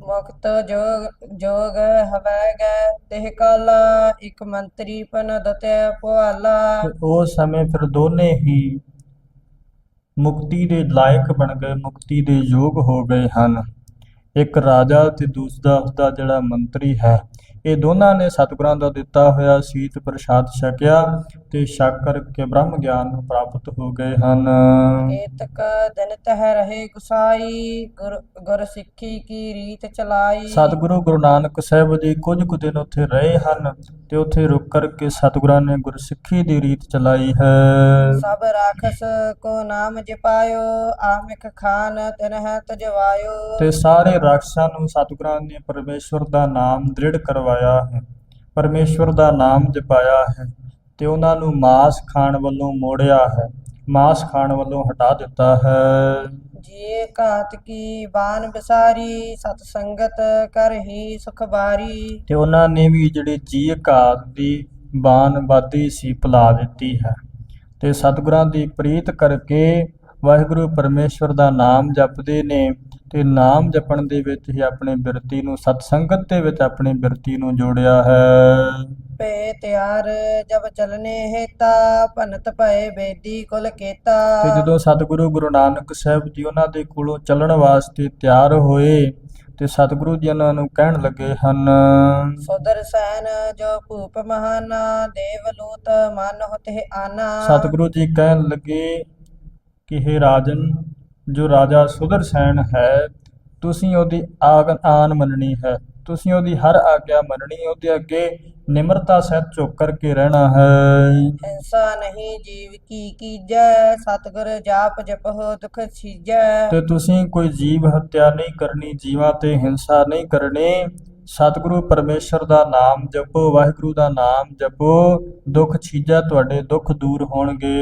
ਮੁਕਤ ਜੋਗ ਜੋਗ ਹਵੈ ਗੈ ਤਿਹ ਕਾਲਾ ਇਕ ਮੰਤਰੀ ਪਨ ਦਤੇ ਪੁਆਲਾ। ਉਸ ਸਮੇਂ ਫਿਰ ਦੋਨੇ ਹੀ ਮੁਕਤੀ ਦੇ ਲਾਇਕ ਬਣ ਗਏ ਮੁਕਤੀ ਦੇ ਯੋਗ ਹੋ ਗਏ ਹਨ। ਇੱਕ ਰਾਜਾ ਤੇ ਦੂਸਰਾ ਉਸਦਾ ਜਿਹੜਾ ਮੰਤਰੀ ਹੈ। ਇਹ ਦੋਨਾਂ ਨੇ ਸਤਿਗੁਰਾਂ ਦਾ ਦਿੱਤਾ ਹੋਇਆ ਸੀਤ ਪ੍ਰਸਾਦ ਛਕਿਆ ਤੇ ਛਕ ਕਰਕੇ ਬ੍ਰਹਮ ਗਿਆਨ ਨੂੰ ਪ੍ਰਾਪਤ ਹੋ ਗਏ ਹਨ। ਏਤਕ ਦਿਨ ਤਹਿ ਰਹੇ ਗੁਸਾਈ ਗੁਰ ਗੁਰ ਸਿੱਖੀ ਕੀ ਰੀਤ ਚਲਾਈ। ਸਤਿਗੁਰੂ ਗੁਰੂ ਨਾਨਕ ਸਾਹਿਬ ਜੀ ਕੁਝ ਕੁ ਦਿਨ ਉੱਥੇ ਰਹੇ ਹਨ। ਤੇ ਉੱਥੇ ਰੁਕ ਕਰਕੇ ਸਤਿਗੁਰਾਂ ਨੇ ਗੁਰਸਿੱਖੀ ਦੀ ਰੀਤ ਚਲਾਈ ਹੈ। ਸਭ ਰਾਖਸ ਕੋ ਨਾਮ ਜਪਾਇਓ ਆਮਿਕ ਖਾਨ ਤਿਨਹਿ ਤਜਵਾਇਓ। ਤੇ ਸਾਰੇ ਰਾਖਸ਼ਾਂ ਨੂੰ ਸਤਿਗੁਰਾਂ ਨੇ ਪਰਮੇਸ਼ਵਰ ਦਾ ਨਾਮ ਦ੍ਰਿੜ ਕਰਵਾਇਆ ਹੈ। ਪਰਮੇਸ਼ਵਰ ਦਾ ਨਾਮ ਜਪਾਇਆ ਹੈ ਤੇ ਉਹਨਾਂ ਨੂੰ ਮਾਸ ਖਾਣ ਵੱਲੋਂ ਮੋੜਿਆ ਹੈ। ਮਾਸ ਖਾਣ ਵੱਲੋਂ ਹਟਾ ਦਿੱਤਾ ਹੈ। ਜੀਏ ਘਾਤ ਕੀ ਬਾਨ ਬਿਸਾਰੀ ਸਤ ਸੰਗਤ ਕਰ ਹੀ ਸੁਖ ਬਾਰੀ। ਤੇ ਉਹਨਾਂ ਨੇ ਵੀ ਜਿਹੜੀ ਜੀ ਘਾਤ ਦੀ ਬਾਨਬਾਦੀ ਸੀ ਭੁਲਾ ਦਿੱਤੀ ਹੈ। ਤੇ ਸਤਿਗੁਰਾਂ ਦੀ ਪ੍ਰੀਤ ਕਰਕੇ ਵਾਹਿਗੁਰੂ ਪਰਮੇਸ਼ਵਰ ਦਾ ਨਾਮ ਜਪਦੇ ਨੇ। ਤੇ ਨਾਮ ਜਪਣ ਦੇ ਵਿੱਚ ਹੀ ਆਪਣੇ ਬਿਰਤੀ ਨੂੰ ਸਤ ਸੰਗਤ ਦੇ ਵਿੱਚ ਆਪਣੀ ਬਿਰਤੀ ਨੂੰ ਜੋੜਿਆ ਹੈ। ਪੇ ਤਿਆਰ ਜਬ ਚਲਨੇ ਹੇਤਾ ਭਨਤ ਭਏ ਬੇਦੀ ਕੁਲ ਕੇਤਾ। ਤੇ ਜਦੋਂ ਸਤਿਗੁਰੂ ਗੁਰੂ ਨਾਨਕ ਸਾਹਿਬ ਜੀ ਉਹਨਾਂ ਦੇ ਕੋਲੋਂ ਚੱਲਣ ਵਾਸਤੇ ਤਿਆਰ ਹੋਏ ਤੇ ਸਤਿਗੁਰੂ ਜੀ ਉਹਨਾਂ ਨੂੰ ਕਹਿਣ ਲੱਗੇ ਹਨ ਸੁਦਰ ਸੈਨ ਜੋ ਭੂਪ ਮਹਾਨਾ ਦੇਵ ਲੂਤ ਮਨ ਹੋਤੇ ਆਨਾ। ਸਤਿਗੁਰੂ ਜੀ ਕਹਿਣ ਲੱਗੇ ਕਿ हे ਰਾਜਨ ਜੋ ਰਾਜਾ ਸੁਦਰਸੈਨ ਹੈ ਤੁਸੀਂ ਉਹਦੀ ਆਗ ਆਨ ਮੰਨਣੀ ਹੈ। ਤੁਸੀਂ ਉਹਦੀ ਹਰ ਆਗਿਆ ਮੰਨਣੀ ਉਹਦੇ ਅੱਗੇ ਨਿਮਰਤਾ ਸਹਿਤ ਝੁਕ ਕਰਕੇ ਰਹਿਣਾ ਹੈ। ਹਿੰਸਾ ਨਹੀਂ ਜੀਵ ਕੀ ਕੀਜੈ ਸਤਿਗੁਰ ਜਾਪ ਜਪਹੁ ਦੁਖ ਛੀਜੈ। ਤੇ ਤੁਸੀਂ ਕੋਈ ਜੀਵ ਹੱਤਿਆ ਨਹੀਂ ਕਰਨੀ ਜੀਵਾਂ ਤੇ ਹਿੰਸਾ ਨਹੀਂ ਕਰਨੀ। ਸਤਿਗੁਰੂ ਪਰਮੇਸ਼ਰ ਦਾ ਨਾਮ ਜਪੋ ਵਾਹਿਗੁਰੂ ਦਾ ਨਾਮ ਜਪੋ। ਦੁੱਖ ਛੀਜਾ ਤੁਹਾਡੇ ਦੁੱਖ ਦੂਰ ਹੋਣਗੇ।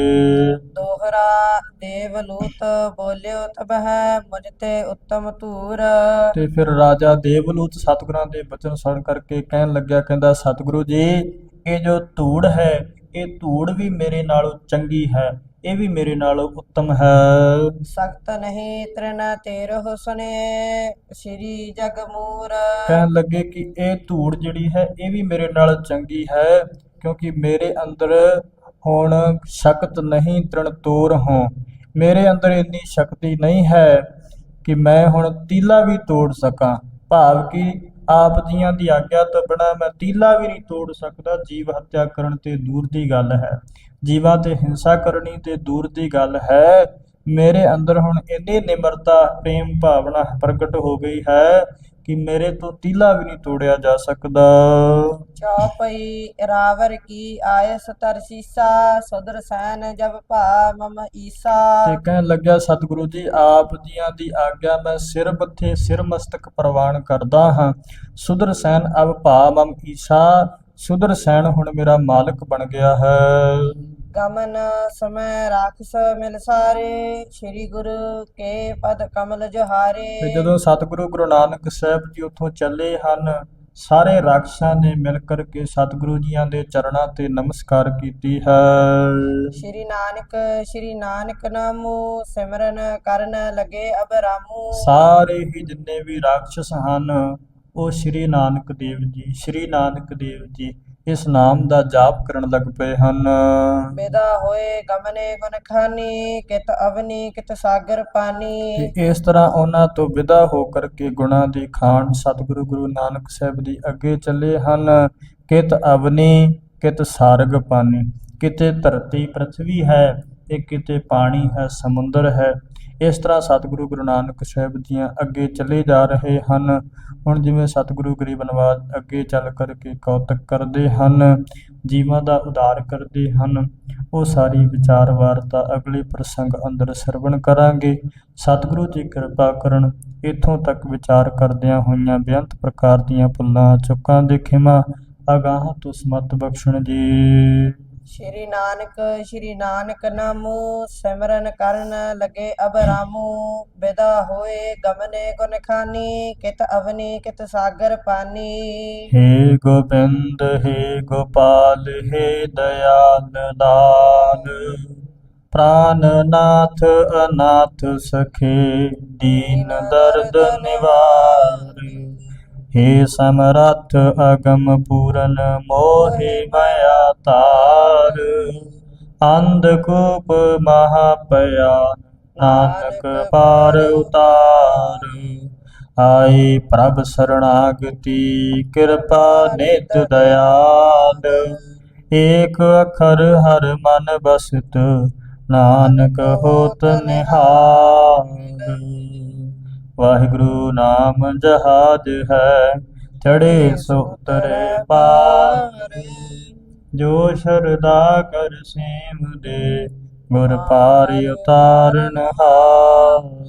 ਦੋਹਰਾ ਦੇਵ ਲੂਤ ਬੋਲਿਓ ਤਬ ਹੈ ਮੁਝ ਤੇ ਉੱਤਮ ਧੂਰ। ਤੇ ਫਿਰ ਰਾਜਾ ਦੇਵਲੂਤ ਸਤਿਗੁਰਾਂ ਦੇ ਬਚਨ ਸੁਣ ਕਰਕੇ ਕਹਿਣ ਲੱਗਿਆ ਕਹਿੰਦਾ ਸਤਿਗੁਰੂ ਜੀ ਇਹ ਜੋ ਧੂੜ ਹੈ ਇਹ ਧੂੜ ਵੀ ਮੇਰੇ ਨਾਲੋਂ ਚੰਗੀ ਹੈ। ਇਹ ਵੀ ਮੇਰੇ ਨਾਲੋਂ ਉੱਤਮ ਹੈ। ਸਖਤ ਨਹੀਂ ਤ੍ਰਿਨ ਤੇਰਹੁ ਸੁਨੇ ਸ੍ਰੀ ਜਗ ਮੂਰ ਕਹਿਣ ਲੱਗੇ ਕਿ ਇਹ ਧੂੜ ਜਿਹੜੀ ਹੈ ਇਹ ਵੀ ਮੇਰੇ ਨਾਲ ਚੰਗੀ ਹੈ ਕਿਉਂਕਿ ਮੇਰੇ ਅੰਦਰ ਹੁਣ ਸ਼ਕਤ ਨਹੀਂ ਤ੍ਰਿਣ ਤੋਰ ਹੋ। ਮੇਰੇ ਅੰਦਰ ਇੰਨੀ ਸ਼ਕਤੀ ਨਹੀਂ ਹੈ ਕਿ ਮੈਂ ਹੁਣ ਤੀਲਾ ਵੀ ਤੋੜ ਸਕਾਂ। ਭਾਵ ਕਿ ਆਪ ਜੀਆਂ ਦੀ ਆਗਿਆ ਤੋਂ ਬਿਨਾਂ ਮੈਂ ਤੀਲਾ ਵੀ ਨਹੀਂ ਤੋੜ ਸਕਦਾ, ਜੀਵ ਹੱਤਿਆ ਕਰਨ ਤੇ ਦੂਰ ਦੀ ਗੱਲ ਹੈ। ਜੀਵਾਂ ਤੇ ਹਿੰਸਾ ਕਰਨੀ ਤੇ ਦੂਰ ਦੀ ਗੱਲ ਹੈ। ਮੇਰੇ ਅੰਦਰ ਹੁਣ ਇੰਨੀ ਨਿਮਰਤਾ, ਪ੍ਰੇਮ ਭਾਵਨਾ ਪ੍ਰਗਟ ਹੋ ਗਈ ਹੈ ਕਿ ਮੇਰੇ ਤੋਂ ਤੀਲਾ ਵੀ ਨਹੀਂ ਤੋੜਿਆ ਜਾ ਸਕਦਾ। ਚੌਪਈ ਰਾਵਰ ਕੀ ਆਇਸ ਤਰਸੀਸਾ ਸੁਦਰ ਸੈਨ ਜਬ ਭਾ ਮਮ ਈਸਾ। ਤੇ ਕਹਿਣ ਲੱਗਿਆ ਸਤਿਗੁਰੂ ਜੀ ਆਪ ਜੀਆਂ ਦੀ ਆਗਿਆ ਮੈਂ ਸਿਰ ਬੱਥੇ ਸਿਰ ਮਸਤਕ ਪ੍ਰਵਾਨ ਕਰਦਾ ਹਾਂ। ਸੁਦਰ ਸੈਨ ਅਬ ਭਾ ਮਮ ਈਸਾ ਸੁਦਰ ਸੈਨ ਹੁਣ ਮੇਰਾ ਮਾਲਕ ਬਣ ਗਿਆ ਹੈ। ਗਮਨ ਸਮੈ ਰਾਖਸ ਮਿਲ ਸਾਰੇ ਸ੍ਰੀ ਗੁਰੂ ਕੇ ਪਦ ਕਮਲ ਤੇ ਜਹਾਰੇ ਜਦੋਂ ਸਤਿਗੁਰੂ ਗੁਰੂ ਨਾਨਕ ਸਾਹਿਬ ਜੀ ਉੱਥੋਂ ਚੱਲੇ ਹਨ ਸਾਰੇ ਰਾਖਸ਼ਾਂ ਨੇ ਮਿਲ ਕਰਕੇ ਸਤਿਗੁਰੂ ਜੀਆਂ ਦੇ ਚਰਨਾਂ ਤੇ ਨਮਸਕਾਰ ਕੀਤੀ ਹੈ। ਸ਼੍ਰੀ ਨਾਨਕ ਸ਼੍ਰੀ ਨਾਨਕ ਨਾਮੋ ਸਿਮਰਨ ਕਰਨ ਲਗੇ ਅਬ ਰਾਮੂ ਸਾਰੇ ਹੀ ਜਿੰਨੇ ਵੀ ਰਾਖਸ਼ ਹਨ ਉਹ ਸ਼੍ਰੀ ਨਾਨਕ ਦੇਵ ਜੀ ਸ਼੍ਰੀ ਨਾਨਕ ਦੇਵ ਜੀ ਇਸ ਨਾਮ ਦਾ ਜਾਪ ਕਰਨ ਲੱਗ ਪਏ ਹਨ। ਬੇਦਾ ਹੋਏ ਗਮਨੇ ਖਾਨੀ ਕਿਤ ਅਵਨੀ ਕਿਤ ਸਾਗਰ ਪਾਨੀ। ਤੇ ਇਸ ਤਰ੍ਹਾਂ ਉਹਨਾਂ ਤੋਂ ਵਿਦਾ ਹੋ ਕਰਕੇ ਗੁਣਾ ਦੀ ਖਾਨ ਸਤਿਗੁਰੂ ਗੁਰੂ ਨਾਨਕ ਸਾਹਿਬ ਦੀ ਅੱਗੇ ਚੱਲੇ ਹਨ। ਕਿਤ ਅਵਨੀ ਕਿਤ ਸਾਰਗ ਪਾਨੀ। ਕਿਤੇ ਧਰਤੀ ਪ੍ਰਥਵੀ ਹੈ ਤੇ ਕਿਤੇ ਪਾਣੀ ਹੈ ਸਮੁੰਦਰ ਹੈ। ਇਸ ਤਰ੍ਹਾਂ ਸਤਿਗੁਰੂ ਗੁਰੂ ਨਾਨਕ ਸਾਹਿਬ ਜੀਆਂ ਅੱਗੇ ਚੱਲੇ ਜਾ ਰਹੇ ਹਨ। ਹੁਣ ਜਿਵੇਂ ਸਤਿਗੁਰੂ ਗਰੀਬ ਨਵਾਜ ਅੱਗੇ ਚੱਲ ਕਰਕੇ ਕੌਤਕ ਕਰਦੇ ਹਨ, ਜੀਵਾਂ ਦਾ ਉਦਾਰ ਕਰਦੇ ਹਨ, ਉਹ ਸਾਰੀ ਵਿਚਾਰ ਵਾਰਤਾ ਅਗਲੇ ਪ੍ਰਸੰਗ ਅੰਦਰ ਸਰਵਣ ਕਰਾਂਗੇ। ਸਤਿਗੁਰੂ ਜੀ ਕਿਰਪਾ ਕਰਨ ਇਥੋਂ ਤੱਕ ਵਿਚਾਰ ਕਰਦਿਆਂ ਹੋਈਆਂ ਬੇਅੰਤ ਪ੍ਰਕਾਰ ਦੀਆਂ ਭੁੱਲਾਂ, ਚੁੱਕਾਂ ਦੇ ਖਿਮਾ, ਅਗਾਹ ਤੋਂ ਸਮਤ ਬਖਸ਼ਣ ਜੀ। ਸ਼੍ਰੀ ਨਾਨਕ ਸ਼੍ਰੀ ਨਾਨਕ ਨਾਮੋ, ਸਿਮਰਨ ਕਰਨ ਲਗੇ ਅਬ ਰਾਮੂ ਬੇਦਾ ਹੋਏ ਗਮਨੇ ਗੁਨ ਖਾਨੀ, ਕਿਤ ਅਵਨੀ, ਕਿਤ ਸਾਗਰ ਪਾਨੀ। ਹੇ ਗੋਬਿੰਦ, ਹੇ ਗੋਪਾਲ, ਹੇ ਦਇਆਲ ਲਾਲ ਪ੍ਰਾਨਨਾਥ ਅਨਾਥ ਸਖੇ, ਦੀਨ ਦਰਦ ਨਿਵਾਰ। ਹੇ ਸਮਰੱਥ ਅਗਮ ਪੂਰਨ ਮੋਹਿ ਮਾਇਆ। ਤਾਰ ਅੰਧਕੂਪ ਮਹਾ ਪਿਆ ਨਾਨਕ ਪਾਰ ਉਤਾਰ। ਆਏ ਪ੍ਰਭ ਸਰਣਾਗਤੀ, ਕਿਰਪਾ ਨਿਤ ਦਇਆਲ ਏਕ ਅਖਰ ਹਰ ਮਨ ਬਸਤ, ਨਾਨਕ ਹੋਤ ਨਿਹਾਲ। ਵਾਹਿਗੁਰੂ ਨਾਮ ਜਹਾਜ ਹੈ ਚੜੇ ਸੋ ਤਰੇ ਪਾਰ। ਜੋ ਸ਼ਰਦਾ ਕਰ ਸੇਮ ਦੇ ਗੁਰ ਪਾਰ ਉਤਾਰਨ ਹਾਰ।